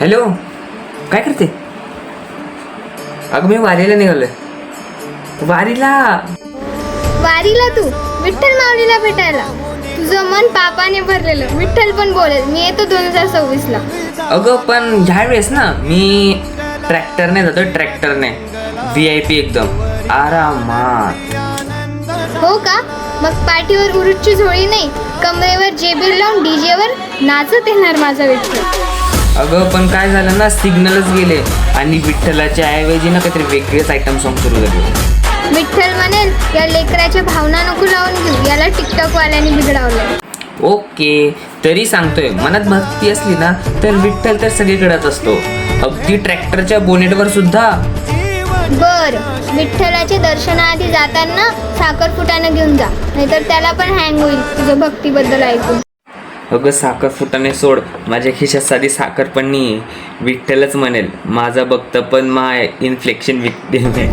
Hello? काय करते? अगं मी वारीला निघालोय. वारीला? वारीला तू? विठ्ठल माऊलीला भेटायला. तुझं मन पापाने भरलेलं. विठ्ठल पण बोलेल मी येतो दोन हजार सव्वीस ला अगं पण ह्या वेळेस ना मी ट्रॅक्टरने जातो ट्रॅक्टरने. व्ही आय पी एकदम. आरामात. हो का? मग पाठीवर उरुटची झोळी नाही कमरेवर जेबील लावून डीजेवर नाचत येणार माझा विठ्ठल. अगं पण काय झालं ना सिग्नलच गेले. आणि विठ्ठलाच्या ऐवजी ना काहीतरी वेगळेच आयटम सॉन्ग सुरू झाले. विठ्ठल म्हणेल या लेकराच्या भावना नको लावून घेऊ. याला टिकटॉक वाल्यांनी बिघडावलंय. ओके तरी सांगतोय मनात भक्ती असली ना तर विठ्ठल तर सगळीकडेच असतो. अगदी ट्रॅक्टरच्या बोनेटवर सुद्धा. बर विठ्ठलाच्या दर्शनाआधी जाताना साखरपुटानं घेऊन जा. नाहीतर त्याला पण हँग होईल तुझं भक्तीबद्दल ऐकून. अगं साखर फुटाने सोड. माझ्या खिशात साधी साखर पण नाही विठ्ठलच म्हणेल माझा बघतं पण माय इन्फ्लेक्शन विठ्ठल